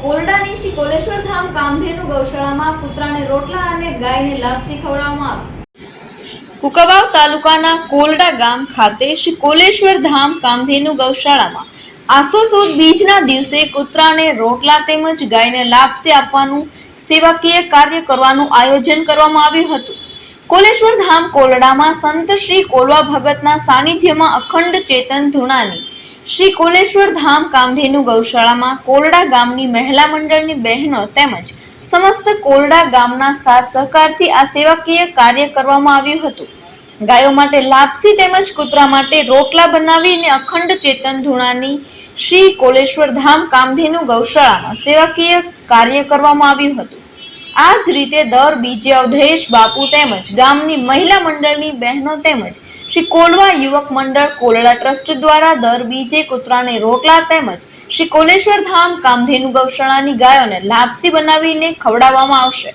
કોરડાની શ્રી કોલેશ્વર ધામ કામધેનુ ગૌશાળામાં કૂતરાને રોટલા અને ગાયને લાપસી ખવડાવવામાં આવી કુકવાવ તાલુકાના કોલડા ગામ ખાતે શ્રી કોલેશ્વર ધામ કામધેનુ ગૌશાળામાં આસો સુદ બીજના દિવસે કૂતરાને રોટલા તેમજ ગાયને લાપસી આપવાનું સેવાકીય કાર્ય કરવાનું આયોજન કરવામાં આવ્યું હતું. કોલેશ્વર ધામ કોલડામાં સંત શ્રી કોલવા ભગતના સાનિધ્યમાં અખંડ ચેતન ધૂણાની શ્રી કોલેશ્વર ધામ કામધેનુ ગૌશાળામાં કોલડા ગામની મહિલા મંડળની બહેનો તેમજ સમસ્ત કોલડા ગામના સાથ સહકારથી આ સેવાકીય કાર્ય કરવામાં આવ્યું હતું. ગાયો માટે લાપસી તેમજ કૂતરા માટે રોટલા બનાવીને અખંડ ચેતન ધૂણાની શ્રી કોલેશ્વર ધામ કામધેનુ ગૌશાળામાં સેવાકીય કાર્ય કરવામાં આવ્યું હતું. આ જ રીતે દર બીજે અવધેશ બાપુ તેમજ ગામની મહિલા મંડળની બહેનો તેમજ શ્રી કોલવા યુવક મંડળ કોલડા ટ્રસ્ટ દ્વારા દર બીજે કૂતરાને રોટલા તેમજ શ્રી કોલેશ્વર ધામ કામધેનુ ગૌશાળાની ગાયોને લાપસી બનાવીને ખવડાવવામાં આવશે.